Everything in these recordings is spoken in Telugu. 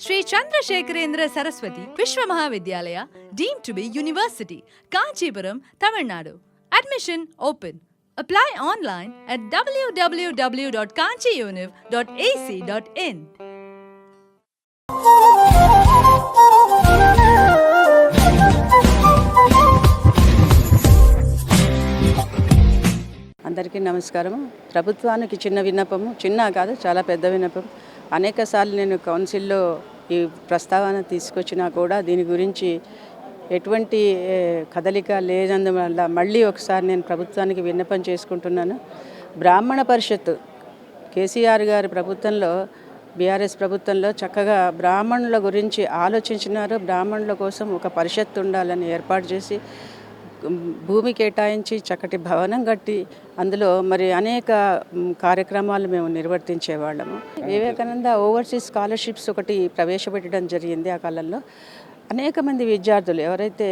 Sri Chandrasekharendra Saraswathi Viswa Mahavidyalaya deemed to be university Kanchipuram Tamil Nadu. Admission open apply online at W W W dot Kanchi univ dot AC dot in అందరికీ నమస్కారం. ప్రభుత్వానికి చిన్న విన్నపము చిన్న కాదు చాలా పెద్ద విన్నపం అనేకసార్లు నేను కౌన్సిల్లో ఈ ప్రస్తావన తీసుకొచ్చినా కూడా దీని గురించి ఎటువంటి కదలిక లేనందువల్ల మళ్ళీ ఒకసారి నేను ప్రభుత్వానికి విన్నపం చేసుకుంటున్నాను. బ్రాహ్మణ పరిషత్ కేసీఆర్ గారి ప్రభుత్వంలో బీఆర్ఎస్ ప్రభుత్వంలో చక్కగా బ్రాహ్మణుల గురించి ఆలోచించినారు. బ్రాహ్మణుల కోసం ఒక పరిషత్ ఉండాలని ఏర్పాటు చేసి భూమి కేటాయించి చక్కటి భవనం కట్టి అందులో మరి అనేక కార్యక్రమాలు మేము నిర్వర్తించేవాళ్ళము. వివేకానంద ఓవర్సీస్ స్కాలర్షిప్స్ ఒకటి ప్రవేశపెట్టడం జరిగింది ఆ కాలంలో. అనేక మంది విద్యార్థులు ఎవరైతే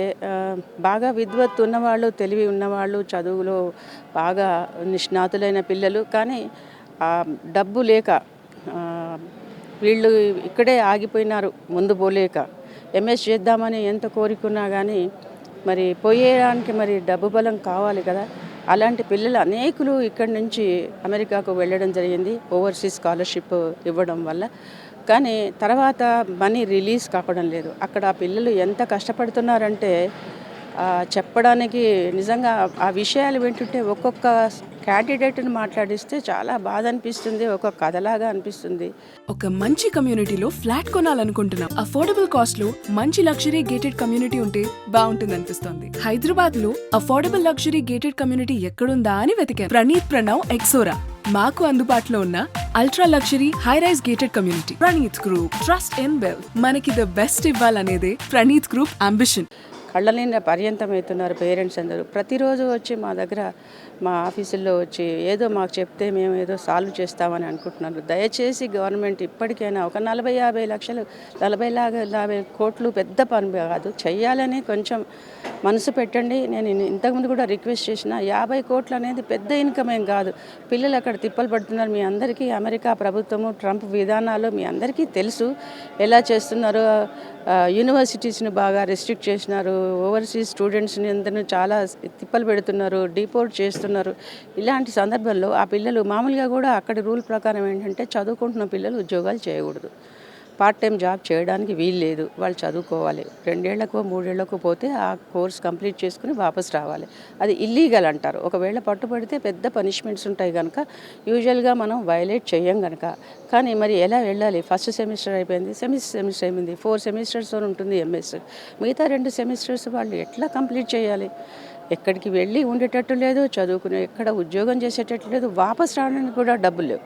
బాగా విద్వత్తు ఉన్నవాళ్ళు తెలివి ఉన్నవాళ్ళు చదువులో బాగా నిష్ణాతులైన పిల్లలు కానీ డబ్బు లేక వీళ్ళు ఇక్కడే ఆగిపోయినారు ముందు పోలేక. ఎంఎస్ చేద్దామని ఎంత కోరికున్నా కానీ మరి పోయేయడానికి మరి డబ్బు బలం కావాలి కదా. అలాంటి పిల్లలు అనేకులు ఇక్కడి నుంచి అమెరికాకు వెళ్ళడం జరిగింది ఓవర్సీస్ స్కాలర్షిప్ ఇవ్వడం వల్ల. కానీ తర్వాత మనీ రిలీజ్ కావడం లేదు. అక్కడ ఆ పిల్లలు ఎంత కష్టపడుతున్నారంటే చెప్పడానికి నిజంగా ఆ విషయాలు వింటుంటే ఒక్కొక్క క్యాండిడేట్ని మాట్లాడిస్తే చాలా బాధ అనిపిస్తుంది ఒక కథలాగా అనిపిస్తుంది. ఒక మంచి కమ్యూనిటీలో ఫ్లాట్ కొనాలనుకుంటున్నాం. అఫోర్డబుల్ కాస్ట్లో మంచి లగ్జరీ గేటెడ్ కమ్యూనిటీ ఉంటే బాగుంటుంది అనిపిస్తుంది. హైదరాబాద్లో అఫోర్డబుల్ లగ్జరీ గేటెడ్ కమ్యూనిటీ ఎక్కడుందా అని వెతికాం. ప్రణీత్ ప్రణవ్ ఎక్సోరా. మాకు అందుబాటులో ఉన్న ultra luxury high rise gated community Praneeth group trust in bell మనకి ద బెస్ట్ ఇవ్వాలనేదే ప్రణీత్ గ్రూప్ అంబిషన్ కళ్ళ నిండా పర్యంతం అవుతున్నారు పేరెంట్స్ అందరూ. ప్రతిరోజు వచ్చి మా దగ్గర మా ఆఫీసుల్లో వచ్చి ఏదో మాకు చెప్తే మేము ఏదో సాల్వ్ చేస్తామని అనుకుంటున్నారు. దయచేసి గవర్నమెంట్ ఇప్పటికైనా ఒక నలభై యాభై లక్షలు నలభై లాగా యాభై కోట్లు పెద్ద పని కాదు. చెయ్యాలని కొంచెం మనసు పెట్టండి. నేను ఇంతకుముందు కూడా రిక్వెస్ట్ చేసిన యాభై కోట్లు అనేది పెద్ద ఇన్కమ్ ఏం కాదు. పిల్లలు అక్కడ తిప్పలు పడుతున్నారు. మీ అందరికీ అమెరికా ప్రభుత్వము ట్రంప్ విధానాలు మీ అందరికీ తెలుసు. ఎలా చేస్తున్నారో యూనివర్సిటీస్ని బాగా రెస్ట్రిక్ట్ చేసినారు. ఓవర్సీస్ స్టూడెంట్స్ని అందరిని చాలా తిప్పలు పెడుతున్నారు డిపోర్ట్ చేస్తున్నారు. ఇలాంటి సందర్భంలో ఆ పిల్లలు మామూలుగా కూడా అక్కడి రూల్ ప్రకారం ఏంటంటే చదువుకుంటున్న పిల్లలు ఉద్యోగాలు చేయకూడదు. పార్ట్ టైం జాబ్ చేయడానికి వీలు లేదు. వాళ్ళు చదువుకోవాలి. రెండేళ్ళకు మూడేళ్ళకు పోతే ఆ కోర్స్ కంప్లీట్ చేసుకుని వాపస్ రావాలి. అది ఇల్లీగల్ అంటారు. ఒకవేళ పట్టుబడితే పెద్ద పనిష్మెంట్స్ ఉంటాయి కనుక యూజువల్గా మనం వైలేట్ చేయం కనుక కానీ మరి ఎలా వెళ్ళాలి? ఫస్ట్ సెమిస్టర్ అయిపోయింది. సెమిస్టర్ సెమిస్టర్ అయిపోయింది ఫోర్ సెమిస్టర్స్ ఉంటుంది ఎంఎస్. మిగతా రెండు సెమిస్టర్స్ వాళ్ళు ఎట్లా కంప్లీట్ చేయాలి ఎక్కడికి వెళ్ళి ఉండేటట్టు లేదు చదువుకునే ఎక్కడ ఉద్యోగం చేసేటట్టు లేదు వాపస్ రావడానికి కూడా డబ్బులు లేవు.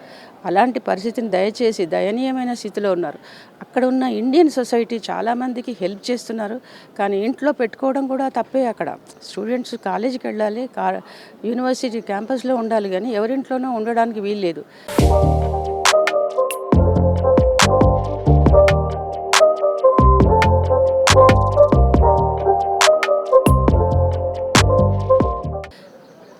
అలాంటి పరిస్థితిని దయచేసి దయనీయమైన స్థితిలో ఉన్నారు. అక్కడ ఉన్న ఇండియన్ సొసైటీ చాలామందికి హెల్ప్ చేస్తున్నారు. కానీ ఇంట్లో పెట్టుకోవడం కూడా తప్పే అక్కడ. స్టూడెంట్స్ కాలేజీకి వెళ్ళాలి కా యూనివర్సిటీ క్యాంపస్లో ఉండాలి కానీ ఎవరింట్లోనూ ఉండడానికి వీలు లేదు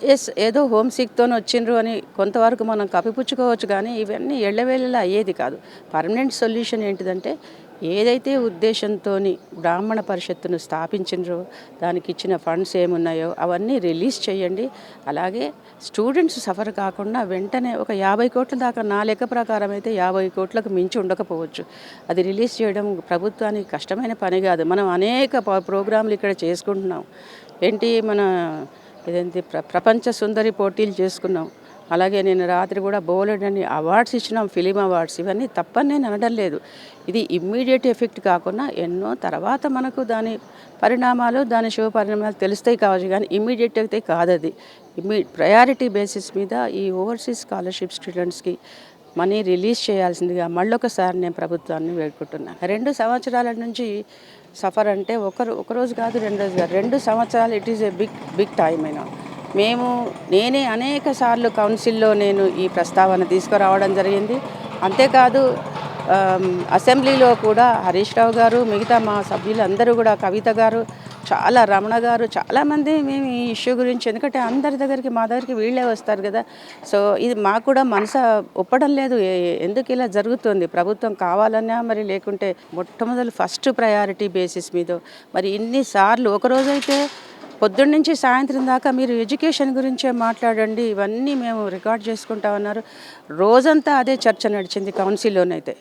ఎస్ ఏదో హోమ్ సిక్తో వచ్చిండ్రు అని కొంతవరకు మనం కప్పిపుచ్చుకోవచ్చు కానీ ఇవన్నీ ఎళ్ళవేళలా అయ్యేది కాదు. పర్మనెంట్ సొల్యూషన్ ఏంటిదంటే ఏదైతే ఉద్దేశంతో బ్రాహ్మణ పరిషత్తును స్థాపించిండ్రో దానికి ఇచ్చిన ఫండ్స్ ఏమున్నాయో అవన్నీ రిలీజ్ చేయండి. అలాగే స్టూడెంట్స్ సఫర్ కాకుండా వెంటనే ఒక యాభై కోట్ల దాకా నా లెక్క ప్రకారం అయితే యాభై కోట్లకు మించి ఉండకపోవచ్చు. అది రిలీజ్ చేయడం ప్రభుత్వానికి కష్టమైన పని కాదు. మనం అనేక ప- ప్రోగ్రాంలు ఇక్కడ చేసుకుంటున్నాం. ఏంటి మన ఇదేంటి ప్ర ప్రపంచ సుందరి పోటీలు చేసుకున్నాం. అలాగే నేను రాత్రి కూడా బోలెడ్ అని అవార్డ్స్ ఇచ్చినాం ఫిలిం అవార్డ్స్. ఇవన్నీ తప్పని నేను అనడం లేదు. ఇది ఇమ్మీడియట్ ఎఫెక్ట్ కాకుండా ఎన్నో తర్వాత మనకు దాని పరిణామాలు దాని శుభ పరిణామాలు తెలుస్తాయి కావచ్చు కానీ ఇమ్మీడియట్ అయితే కాదది. ఇమ్మీ ప్రయారిటీ బేసిస్ మీద ఈ ఓవర్సీస్ స్కాలర్షిప్ స్టూడెంట్స్కి మనీ రిలీజ్ చేయాల్సిందిగా మళ్ళొకసారి నేను ప్రభుత్వాన్ని వేడుకుంటున్నాను రెండు సంవత్సరాల నుంచి సఫర్ అంటే ఒకరు ఒకరోజు కాదు రెండు రోజు కాదు. రెండు సంవత్సరాలు it is a big big time అయినా మేము నేనే అనేక సార్లు కౌన్సిల్లో నేను ఈ ప్రస్తావన తీసుకురావడం జరిగింది. అంతేకాదు అసెంబ్లీలో కూడా హరీష్ రావు గారు మిగతా మా సభ్యులందరూ కూడా కవిత గారు చాలా రమణ గారు చాలామంది మేము ఈ ఇష్యూ గురించి ఎందుకంటే అందరి దగ్గరికి మా దగ్గరికి వీళ్ళే వస్తారు కదా. సో ఇది మాకు కూడా మనసు ఒప్పడం లేదు. ఎందుకు ఇలా జరుగుతుంది? ప్రభుత్వం కావాలన్నా మరి లేకుంటే మొట్టమొదటి ఫస్ట్ ప్రయారిటీ బేసిస్ మీద. మరి ఇన్నిసార్లు ఒకరోజైతే పొద్దున్న నుంచి సాయంత్రం దాకా మీరు ఎడ్యుకేషన్ గురించే మాట్లాడండి. ఇవన్నీ మేము రికార్డ్ చేసుకుంటా ఉన్నారు. రోజంతా అదే చర్చ నడిచింది కౌన్సిల్లోనైతే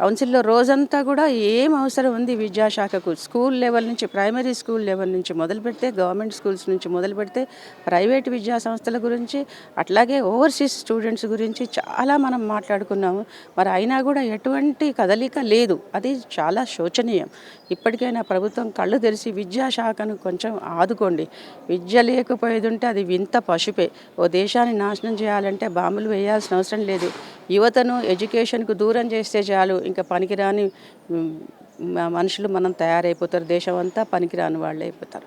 కౌన్సిల్లో రోజంతా కూడా ఏం అవసరం ఉంది విద్యాశాఖకు? స్కూల్ లెవెల్ నుంచి ప్రైమరీ స్కూల్ లెవెల్ నుంచి మొదలు పెడితే గవర్నమెంట్ స్కూల్స్ నుంచి మొదలు పెడితే ప్రైవేట్ విద్యా సంస్థల గురించి అట్లాగే ఓవర్సీస్ స్టూడెంట్స్ గురించి చాలా మనం మాట్లాడుకున్నాము. మరి అయినా కూడా ఎటువంటి కదలిక లేదు. అది చాలా శోచనీయం. ఇప్పటికైనా ప్రభుత్వం కళ్ళు తెరిచి విద్యాశాఖను కొంచెం ఆదుకోండి. విద్య లేకపోయేది ఉంటే అది వింత పశుపే. ఓ దేశాన్ని నాశనం చేయాలంటే బాంబులు వేయాల్సిన అవసరం లేదు. యువతను ఎడ్యుకేషన్కు దూరం చేస్తే చాలు. ఇంకా పనికిరాని మనుషులు మనం తయారైపోతారు. దేశం అంతా పనికిరాని వాళ్ళు అయిపోతారు